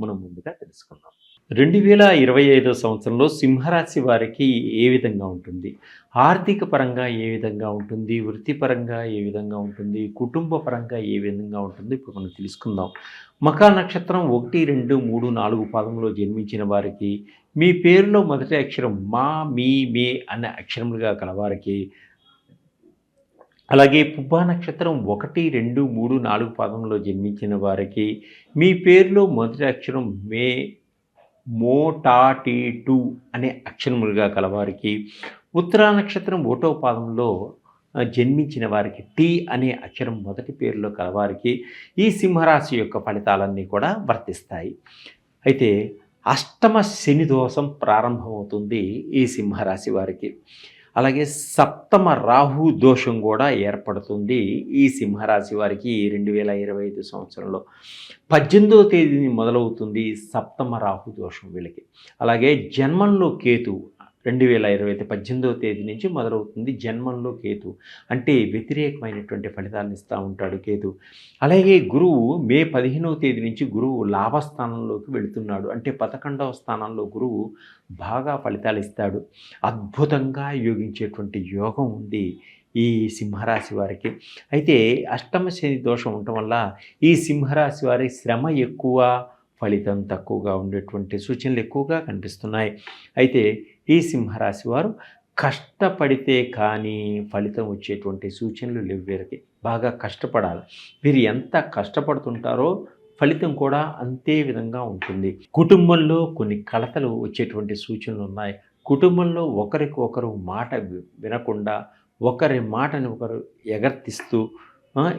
మనం ముందుగా తెలుసుకుందాం. రెండు వేల ఇరవై ఐదో సంవత్సరంలో సింహరాశి వారికి ఏ విధంగా ఉంటుంది? ఆర్థిక పరంగా ఏ విధంగా ఉంటుంది? వృత్తిపరంగా ఏ విధంగా ఉంటుంది? కుటుంబ పరంగా ఏ విధంగా ఉంటుంది? ఇప్పుడు మనం తెలుసుకుందాం. మకా నక్షత్రం ఒకటి రెండు మూడు నాలుగు పాదంలో జన్మించిన వారికి మీ పేరులో మొదటి అక్షరం మా మీ మే అనే అక్షరములుగా కలవారికి అలాగే పుబ్బా నక్షత్రం ఒకటి రెండు మూడు నాలుగు పాదంలో జన్మించిన వారికి మీ పేరులో మొదటి అక్షరం మే మో టీ టు అనే అక్షరములుగా కలవారికి ఉత్తరా నక్షత్రం ఒకటో పాదంలో జన్మించిన వారికి టీ అనే అక్షరం మొదటి పేరులో కలవారికి ఈ సింహరాశి యొక్క ఫలితాలన్నీ కూడా వర్తిస్తాయి. అయితే అష్టమ శని దోషం ప్రారంభమవుతుంది ఈ సింహరాశి వారికి. అలాగే సప్తమ రాహు దోషం కూడా ఏర్పడుతుంది ఈ సింహరాశి వారికి రెండు వేల ఇరవై ఐదు సంవత్సరంలో. పద్దెనిమిదవ తేదీని మొదలవుతుంది సప్తమ రాహు దోషం వీళ్ళకి. అలాగే జన్మంలో కేతు రెండు వేల ఇరవై పద్దెనిమిదవ తేదీ నుంచి మొదలవుతుంది జన్మంలో కేతు. అంటే వ్యతిరేకమైనటువంటి ఫలితాలను ఇస్తూ ఉంటాడు కేతు. అలాగే గురువు మే పదిహేనవ తేదీ నుంచి గురువు లాభస్థానంలోకి వెళుతున్నాడు. అంటే పదకొండవ స్థానంలో గురువు బాగా ఫలితాలు ఇస్తాడు. అద్భుతంగా యోగించేటువంటి యోగం ఉంది ఈ సింహరాశి వారికి. అయితే అష్టమ శని దోషం ఉండటం వల్ల ఈ సింహరాశి వారి శ్రమ ఎక్కువ ఫలితం తక్కువగా ఉండేటువంటి సూచనలు ఎక్కువగా కనిపిస్తున్నాయి. అయితే ఈ సింహరాశి వారు కష్టపడితే కానీ ఫలితం వచ్చేటువంటి సూచనలు లేవు వీరికి. బాగా కష్టపడాలి. వీరు ఎంత కష్టపడుతుంటారో ఫలితం కూడా అంతే విధంగా ఉంటుంది. కుటుంబంలో కొన్ని కలతలు వచ్చేటువంటి సూచనలు ఉన్నాయి. కుటుంబంలో ఒకరికి ఒకరు మాట వినకుండా ఒకరి మాటని ఒకరు ఎగర్తిస్తూ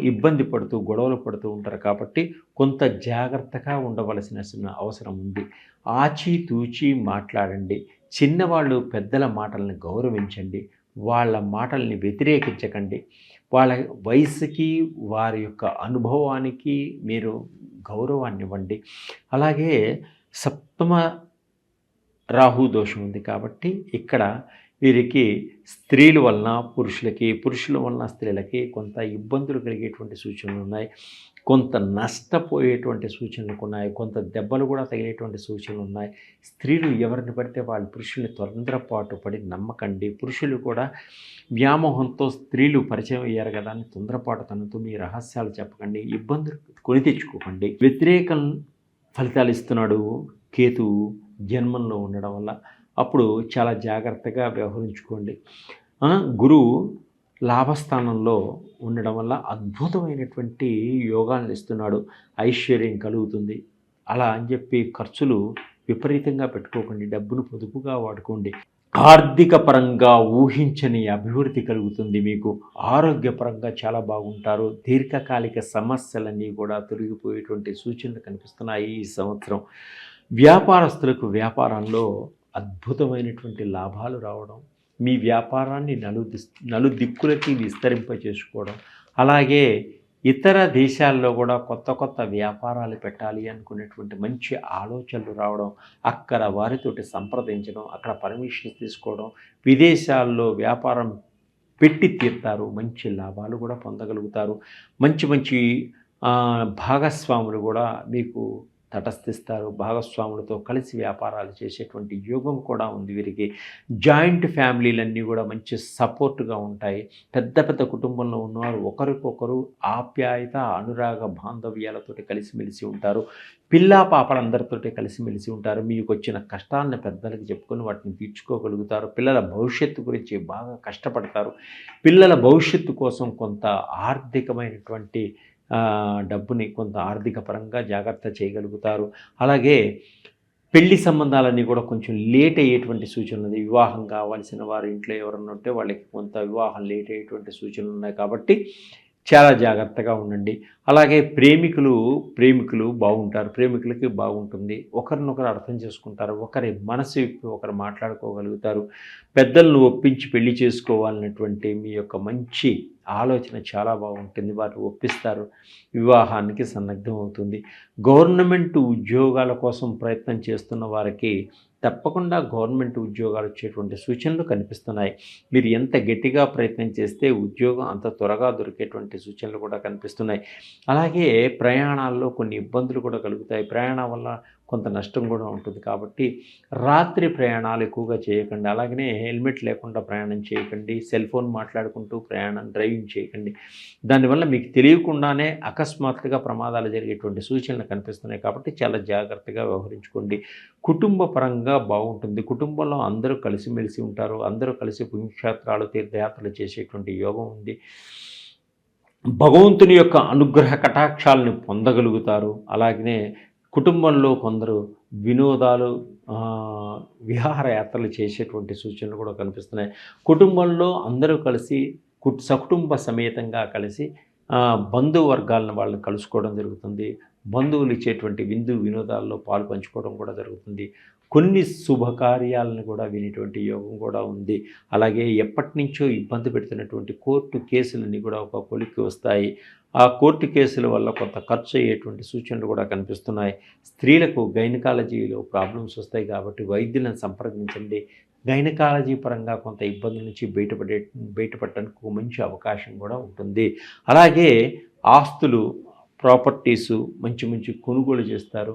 ఇబ్బంది పడుతూ గొడవలు పడుతూ ఉంటారు కాబట్టి కొంత జాగ్రత్తగా ఉండవలసిన అవసరం ఉంది. ఆచితూచి మాట్లాడండి. చిన్నవాళ్ళు పెద్దల మాటల్ని గౌరవించండి వాళ్ళ మాటల్ని వ్యతిరేకించకండి. వాళ్ళ వయసుకి వారి యొక్క అనుభవానికి మీరు గౌరవాన్ని ఇవ్వండి. అలాగే సప్తమ రాహు దోషం ఉంది కాబట్టి ఇక్కడ వీరికి స్త్రీల వలన పురుషులకి పురుషుల వలన స్త్రీలకి కొంత ఇబ్బందులు కలిగేటువంటి సూచనలు ఉన్నాయి. కొంత నష్టపోయేటువంటి సూచనలు ఉన్నాయి. కొంత దెబ్బలు కూడా తగిలేటువంటి సూచనలు ఉన్నాయి. స్త్రీలు ఎవరిని పడితే వాళ్ళు పురుషుల్ని తొందరపాటు పడి నమ్మకండి. పురుషులు కూడా వ్యామోహంతో స్త్రీలు పరిచయం అయ్యారు కదా అని తొందరపాటు తనతో మీ రహస్యాలు చెప్పకండి. ఇబ్బందులు కొని తెచ్చుకోకండి. వ్యతిరేకం ఫలితాలు ఇస్తున్నాడు కేతు జన్మంలో ఉండడం వల్ల. అప్పుడు చాలా జాగ్రత్తగా వ్యవహరించుకోండి. గురువు లాభస్థానంలో ఉండడం వల్ల అద్భుతమైనటువంటి యోగాలను ఇస్తున్నాడు. ఐశ్వర్యం కలుగుతుంది. అలా అని చెప్పి ఖర్చులు విపరీతంగా పెట్టుకోకండి. డబ్బును పొదుపుగా వాడుకోండి. ఆర్థిక పరంగా ఊహించని అభివృద్ధి కలుగుతుంది మీకు. ఆరోగ్యపరంగా చాలా బాగుంటారు. దీర్ఘకాలిక సమస్యలన్నీ కూడా తొలగిపోయేటువంటి సూచనలు కనిపిస్తున్నాయి ఈ సంవత్సరం. వ్యాపారస్తులకు వ్యాపారంలో అద్భుతమైనటువంటి లాభాలు రావడం మీ వ్యాపారాన్ని నలు నలు దిక్కులకి విస్తరింప చేసుకోవడం అలాగే ఇతర దేశాల్లో కూడా కొత్త కొత్త వ్యాపారాలు పెట్టాలి అనుకునేటువంటి మంచి ఆలోచనలు రావడం అక్కడ వారితోటి సంప్రదించడం అక్కడ పర్మిషన్ తీసుకోవడం విదేశాల్లో వ్యాపారం పెట్టి తీరుతారు మంచి లాభాలు కూడా పొందగలుగుతారు. మంచి మంచి భాగస్వాములు కూడా మీకు తటస్థిస్తారు. భాగస్వాములతో కలిసి వ్యాపారాలు చేసేటువంటి యోగం కూడా ఉంది వీరికి. జాయింట్ ఫ్యామిలీలన్నీ కూడా మంచి సపోర్ట్గా ఉంటాయి. పెద్ద పెద్ద కుటుంబంలో ఉన్నవారు ఒకరికొకరు ఆప్యాయత అనురాగ బాంధవ్యాలతోటి కలిసిమెలిసి ఉంటారు. పిల్లా పాపలందరితోటి కలిసిమెలిసి ఉంటారు. మీకు వచ్చిన కష్టాలను పెద్దలకు చెప్పుకొని వాటిని తీర్చుకోగలుగుతారు. పిల్లల భవిష్యత్తు గురించి బాగా కష్టపడతారు. పిల్లల భవిష్యత్తు కోసం కొంత ఆర్థికమైనటువంటి డబ్బుని కొంత ఆర్థిక పరంగా జాగ్రత్త చేయగలుగుతారు. అలాగే పెళ్ళి సంబంధాలన్నీ కూడా కొంచెం లేట్ అయ్యేటువంటి సూచనలు ఉంది వివాహం కావాల్సిన వారు ఇంట్లో ఎవరన్నా ఉంటే వాళ్ళకి కొంత వివాహం లేట్ అయ్యేటువంటి సూచనలు ఉన్నాయి కాబట్టి చాలా జాగ్రత్తగా ఉండండి. అలాగే ప్రేమికులు ప్రేమికులు బాగుంటారు. ప్రేమికులకి బాగుంటుంది. ఒకరినొకరు అర్థం చేసుకుంటారు. ఒకరి మనసు విప్పి ఒకరు మాట్లాడుకోగలుగుతారు. పెద్దలను ఒప్పించి పెళ్ళి చేసుకోవాలన్నటువంటి మీ యొక్క మంచి ఆలోచన చాలా బాగుంటుంది. వారు ఒప్పిస్తారు. వివాహానికి సన్నద్ధం అవుతుంది గవర్నమెంట్ ఉద్యోగాల కోసం ప్రయత్నం చేస్తున్న వారికి తప్పకుండా గవర్నమెంట్ ఉద్యోగాలు వచ్చేటువంటి సూచనలు కనిపిస్తున్నాయి. మీరు ఎంత గట్టిగా ప్రయత్నం చేస్తే ఉద్యోగం అంత త్వరగా దొరికేటువంటి సూచనలు కూడా కనిపిస్తున్నాయి. అలాగే ప్రయాణాల్లో కొన్ని ఇబ్బందులు కూడా కలుగుతాయి. ప్రయాణం వల్ల కొంత నష్టం కూడా ఉంటుంది. కాబట్టి రాత్రి ప్రయాణాలు ఎక్కువగా చేయకండి. అలాగనే హెల్మెట్ లేకుండా ప్రయాణం చేయకండి. సెల్ ఫోన్ మాట్లాడుకుంటూ ప్రయాణం డ్రైవింగ్ చేయకండి. దానివల్ల మీకు తెలియకుండానే అకస్మాత్తుగా ప్రమాదాలు జరిగేటువంటి సూచనలు కనిపిస్తున్నాయి. కాబట్టి చాలా జాగ్రత్తగా వ్యవహరించుకోండి. కుటుంబ పరంగా బాగుంటుంది. కుటుంబంలో అందరూ కలిసిమెలిసి ఉంటారు. అందరూ కలిసి పుణ్యక్షేత్రాలు తీర్థయాత్రలు చేసేటువంటి యోగం ఉంది. భగవంతుని యొక్క అనుగ్రహ కటాక్షాలను పొందగలుగుతారు. అలాగనే కుటుంబంలో కొందరు వినోదాలు విహారయాత్రలు చేసేటువంటి సూచనలు కూడా కనిపిస్తున్నాయి. కుటుంబంలో అందరూ కలిసి కుట్ సకుటుంబ సమేతంగా కలిసి బంధువర్గాలను వాళ్ళని కలుసుకోవడం జరుగుతుంది. బంధువులు ఇచ్చేటువంటి విందు వినోదాల్లో పాలు పంచుకోవడం కూడా జరుగుతుంది. కొన్ని శుభకార్యాలను కూడా వినేటువంటి యోగం కూడా ఉంది. అలాగే ఎప్పటి నుంచో ఇబ్బంది పెడుతున్నటువంటి కోర్టు కేసులన్నీ కూడా ఒక కొలిక్కి వస్తాయి. ఆ కోర్టు కేసుల వల్ల కొంత ఖర్చు అయ్యేటువంటి సూచనలు కూడా కనిపిస్తున్నాయి. స్త్రీలకు గైనకాలజీలో ప్రాబ్లమ్స్ వస్తాయి కాబట్టి వైద్యులను సంప్రదించండి. గైనకాలజీ పరంగా కొంత ఇబ్బందుల నుంచి బయటపడే బయటపడటానికి మంచి అవకాశం కూడా ఉంటుంది. అలాగే ఆస్తులు ప్రాపర్టీసు మంచి మంచి కొనుగోలు చేస్తారు.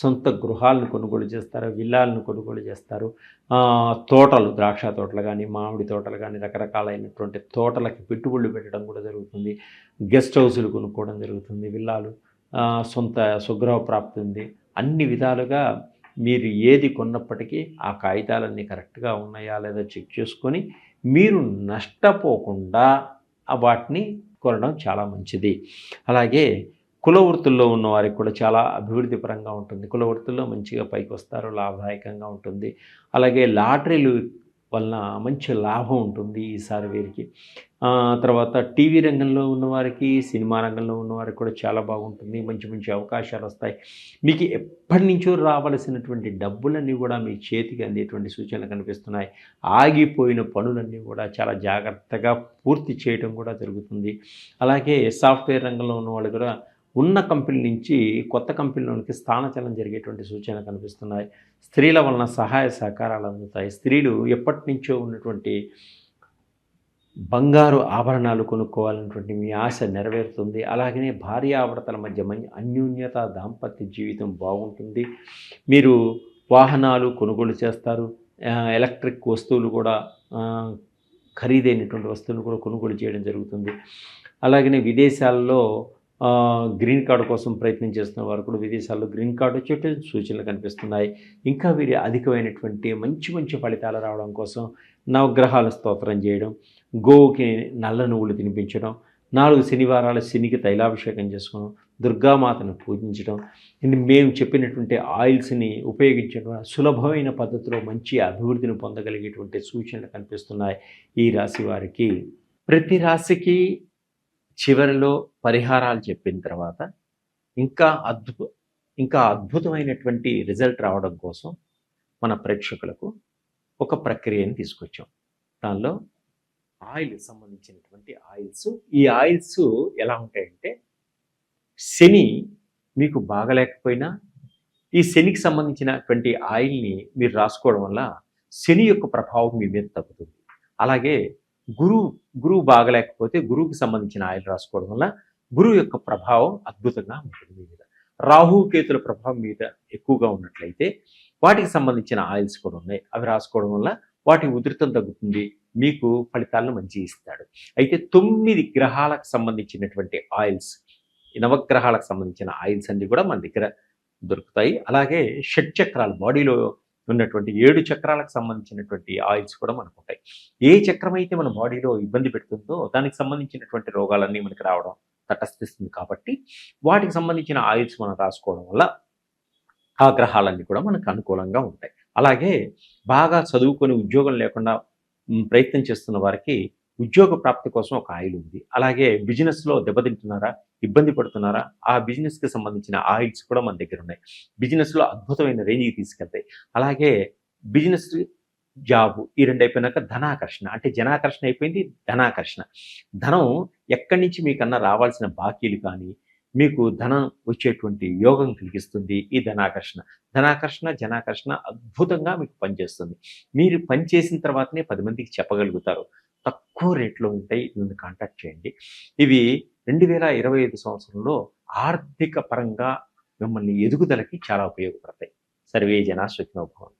సొంత గృహాలను కొనుగోలు చేస్తారు విల్లాలను కొనుగోలు చేస్తారు. తోటలు ద్రాక్ష తోటలు కానీ మామిడి తోటలు కానీ రకరకాలైనటువంటి తోటలకి పెట్టుబడులు పెట్టడం కూడా జరుగుతుంది. గెస్ట్ హౌసులు కొనుక్కోవడం జరుగుతుంది విల్లాలు సొంత స్వగృహ ప్రాప్తి ఉంది. అన్ని విధాలుగా మీరు ఏది కొన్నప్పటికీ ఆ కాగితాలన్నీ కరెక్ట్గా ఉన్నాయా లేదా చెక్ చేసుకొని మీరు నష్టపోకుండా వాటిని కొనడం చాలా మంచిది. అలాగే కుల వృత్తుల్లో ఉన్న వారికి కూడా చాలా అభివృద్ధి పరంగా ఉంటుంది. కుల వృత్తుల్లో మంచిగా పైకి వస్తారు లాభదాయకంగా ఉంటుంది. అలాగే లాటరీలు వలన మంచి లాభం ఉంటుంది ఈసారి వీరికి. తర్వాత టీవీ రంగంలో ఉన్నవారికి సినిమా రంగంలో ఉన్నవారికి కూడా చాలా బాగుంటుంది. మంచి మంచి అవకాశాలు వస్తాయి. మీకు ఎప్పటి నుంచో రావలసినటువంటి డబ్బులన్నీ కూడా మీ చేతికి అందేటువంటి సూచనలు కనిపిస్తున్నాయి. ఆగిపోయిన పనులన్నీ కూడా చాలా జాగ్రత్తగా పూర్తి చేయడం కూడా జరుగుతుంది. అలాగే సాఫ్ట్వేర్ రంగంలో ఉన్న వాళ్ళు కూడా ఉన్న కంపెనీ నుంచి కొత్త కంపెనీలోనికి స్థానచలనం జరిగేటువంటి సూచనలు కనిపిస్తున్నాయి. స్త్రీల వలన సహాయ సహకారాలు అందుతాయి. స్త్రీలు ఎప్పటి నుంచో ఉన్నటువంటి బంగారు ఆభరణాలు కొనుక్కోవాలన్నటువంటి మీ ఆశ నెరవేరుతుంది. అలాగనే భార్యాభర్తల మధ్య మంచి అన్యోన్యత దాంపత్య జీవితం బాగుంటుంది. మీరు వాహనాలు కొనుగోలు చేస్తారు. ఎలక్ట్రిక్ వస్తువులు కూడా ఖరీదైనటువంటి వస్తువులు కూడా కొనుగోలు చేయడం జరుగుతుంది. అలాగనే విదేశాల్లో గ్రీన్ కార్డు కోసం ప్రయత్నం చేస్తున్న వారు కూడా విదేశాల్లో గ్రీన్ కార్డు వచ్చేట సూచనలు కనిపిస్తున్నాయి. ఇంకా వీరి అధికమైనటువంటి మంచి మంచి ఫలితాలు రావడం కోసం నవగ్రహాల స్తోత్రం చేయడం గోవుకి నల్ల నువ్వులు తినిపించడం నాలుగు శనివారాల శనికి తైలాభిషేకం చేసుకోవడం దుర్గామాతను పూజించడం మేము చెప్పినటువంటి ఆయిల్స్ని ఉపయోగించడం సులభమైన పద్ధతిలో మంచి అభివృద్ధిని పొందగలిగేటువంటి సూచనలు కనిపిస్తున్నాయి ఈ రాశి వారికి. ప్రతి రాశికి చివరిలో పరిహారాలు చెప్పిన తర్వాత ఇంకా అద్భుత ఇంకా అద్భుతమైనటువంటి రిజల్ట్ రావడం కోసం మన ప్రేక్షకులకు ఒక ప్రక్రియని తీసుకొచ్చాం. దానిలో ఆయిల్ సంబంధించినటువంటి ఆయిల్స్. ఈ ఆయిల్స్ ఎలా ఉంటాయంటే శని మీకు బాగలేకపోయినా ఈ శనికి సంబంధించినటువంటి ఆయిల్ని మీరు రాసుకోవడం వల్ల శని యొక్క ప్రభావం మీ మీద తగ్గుతుంది. అలాగే గురువు గురువు బాగలేకపోతే గురువుకి సంబంధించిన ఆయిల్ రాసుకోవడం వల్ల గురువు యొక్క ప్రభావం అద్భుతంగా ఉంటుంది మీ మీద. రాహు కేతుల ప్రభావం మీద ఎక్కువగా ఉన్నట్లయితే వాటికి సంబంధించిన ఆయిల్స్ కూడా ఉన్నాయి. అవి రాసుకోవడం వల్ల వాటి ఉధృతం తగ్గుతుంది మీకు ఫలితాలను మంచి ఇస్తాడు. అయితే తొమ్మిది గ్రహాలకు సంబంధించినటువంటి ఆయిల్స్ నవగ్రహాలకు సంబంధించిన ఆయిల్స్ అన్ని కూడా మన దగ్గర దొరుకుతాయి. అలాగే షట్ చక్రాలు బాడీలో ఉన్నటువంటి ఏడు చక్రాలకు సంబంధించినటువంటి ఆయిల్స్ కూడా మనకు ఉంటాయి ఏ చక్రం అయితే మన బాడీలో ఇబ్బంది పెడుతుందో దానికి సంబంధించినటువంటి రోగాలన్నీ మనకి రావడం తటస్థిస్తుంది కాబట్టి వాటికి సంబంధించిన ఆయిల్స్ మనం రాసుకోవడం వల్ల ఆ గ్రహాలన్నీ కూడా మనకు అనుకూలంగా ఉంటాయి. అలాగే బాగా చదువుకొని ఉద్యోగం లేకుండా ప్రయత్నం చేస్తున్న వారికి ఉద్యోగ ప్రాప్తి కోసం ఒక ఆయిల్ ఉంది. అలాగే బిజినెస్లో దెబ్బతింటున్నారా ఇబ్బంది పడుతున్నారా ఆ బిజినెస్కి సంబంధించిన ఆయిల్స్ కూడా మన దగ్గర ఉన్నాయి. బిజినెస్లో అద్భుతమైన రేంజ్కి తీసుకెళ్తాయి. అలాగే బిజినెస్ జాబ్ ఈ రెండు అయిపోయినాక ధనాకర్షణ. అంటే జనాకర్షణ అయిపోయింది ధనాకర్షణ. ధనం ఎక్కడి నుంచి మీకన్నా రావాల్సిన బాకీలు కానీ మీకు ధనం వచ్చేటువంటి యోగం కలిగిస్తుంది ఈ ధనాకర్షణ. ధనాకర్షణ జనాకర్షణ అద్భుతంగా మీకు పనిచేస్తుంది. మీరు పని చేసిన తర్వాతనే పది మందికి చెప్పగలుగుతారు. తక్కువ రేట్లో ఉంటాయి. నన్ను కాంటాక్ట్ చేయండి. ఇవి రెండు వేల ఇరవై ఐదు సంవత్సరంలో ఆర్థిక పరంగా మిమ్మల్ని ఎదుగుదలకి చాలా ఉపయోగపడతాయి. సర్వే జనా సుఖినోభవంతు